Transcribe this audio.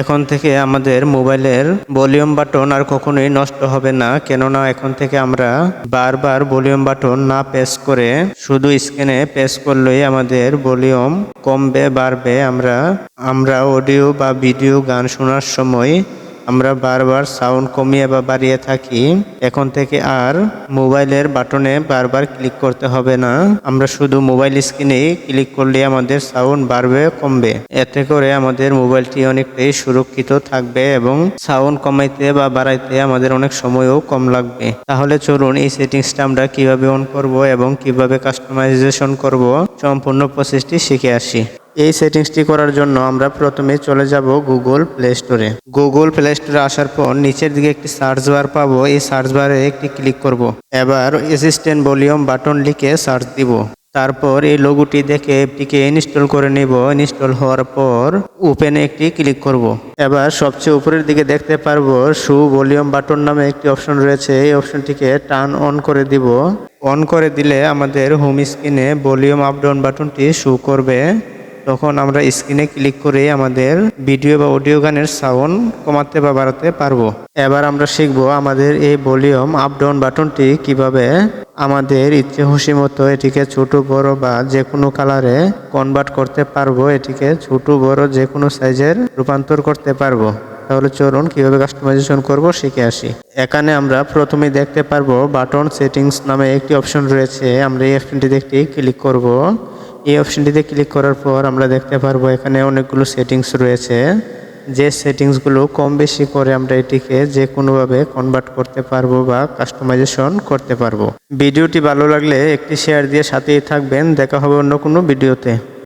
এখন থেকে আমাদের মোবাইলের ভলিউম বাটন আর কখনোই নষ্ট হবে না, কেননা এখন থেকে আমরা বারবার ভলিউম বাটন না প্রেস করে শুধু স্ক্রিনে প্রেস করলেই আমাদের ভলিউম কমবে, বাড়বে। আমরা আমরা অডিও বা ভিডিও গান শোনার সময় আমরা বারবার সাউন্ড কমিয়ে বা বাড়িয়ে থাকি, এখন থেকে আর মোবাইলের বাটনে বারবার ক্লিক করতে হবে না। আমরা শুধু মোবাইল স্ক্রিনে ক্লিক করলে আমাদের সাউন্ড বাড়বে, কমবে। এতে করে আমাদের মোবাইলটি অনেকটাই সুরক্ষিত থাকবে এবং সাউন্ড কমাইতে বা বাড়াইতে আমাদের অনেক সময়ও কম লাগবে। তাহলে চলুন এই সেটিংসটা আমরা কীভাবে অন করব এবং কীভাবে কাস্টমাইজেশন করব, সম্পূর্ণ প্রসেসটি শিখে আসি। এই সেটিংসটি করার জন্য আমরা প্রথমে চলে যাব গুগল প্লে স্টোরে। গুগল প্লে স্টোরে আসার পর নিচের দিকে একটি সার্চ বার পাবো। এই সার্চ বারে একটি ক্লিক করব। এবার অ্যাসিস্ট্যান্ট ভলিউম বাটন লিখে সার্চ দিব। তারপর এই লোগোটি দেখে এটিকে ইনস্টল করে নিব। ইনস্টল হওয়ার পর ওপেনে একটি ক্লিক করব। এবার সবচেয়ে উপরের দিকে দেখতে পারব শু ভলিউম বাটন নামে একটি অপশন রয়েছে। এই অপশনটিকে টার্ন অন করে দিব। অন করে দিলে আমাদের হোম স্ক্রিনে ভলিউম আপ ডাউন বাটনটি শু করবে। তখন আমরা স্ক্রিনে ক্লিক করে আমাদের ভিডিও বা অডিও গানের সাউন্ড কমাতে বা বাড়াতে পারব। এবার আমরা শিখব আমাদের এই ভলিউম আপ, ডাউন বাটনটি কীভাবে আমাদের ইচ্ছে খুশি মতো এটিকে ছোট, বড় বা যে কোনো কালারে কনভার্ট করতে পারব। এটিকে ছোট, বড় যে কোনো সাইজের রূপান্তর করতে পারব। তাহলে চলুন কীভাবে কাস্টমাইজেশন করব শিখে আসি। এখানে আমরা প্রথমে দেখতে পারব বাটন সেটিংস নামে একটি অপশন রয়েছে। আমরা এই অপশনটিতে একটি ক্লিক করব। এই অপশনটিতে ক্লিক করার পর আমরা দেখতে পারব এখানে অনেকগুলো সেটিংস রয়েছে। যে সেটিংসগুলো কম বেশি করে আমরা এটিকে যে কোনোভাবে কনভার্ট করতে পারব বা কাস্টমাইজেশন করতে পারব। ভিডিওটি ভালো লাগলে একটি শেয়ার দিয়ে সাথেই থাকবেন। দেখা হবে অন্য কোনো ভিডিওতে।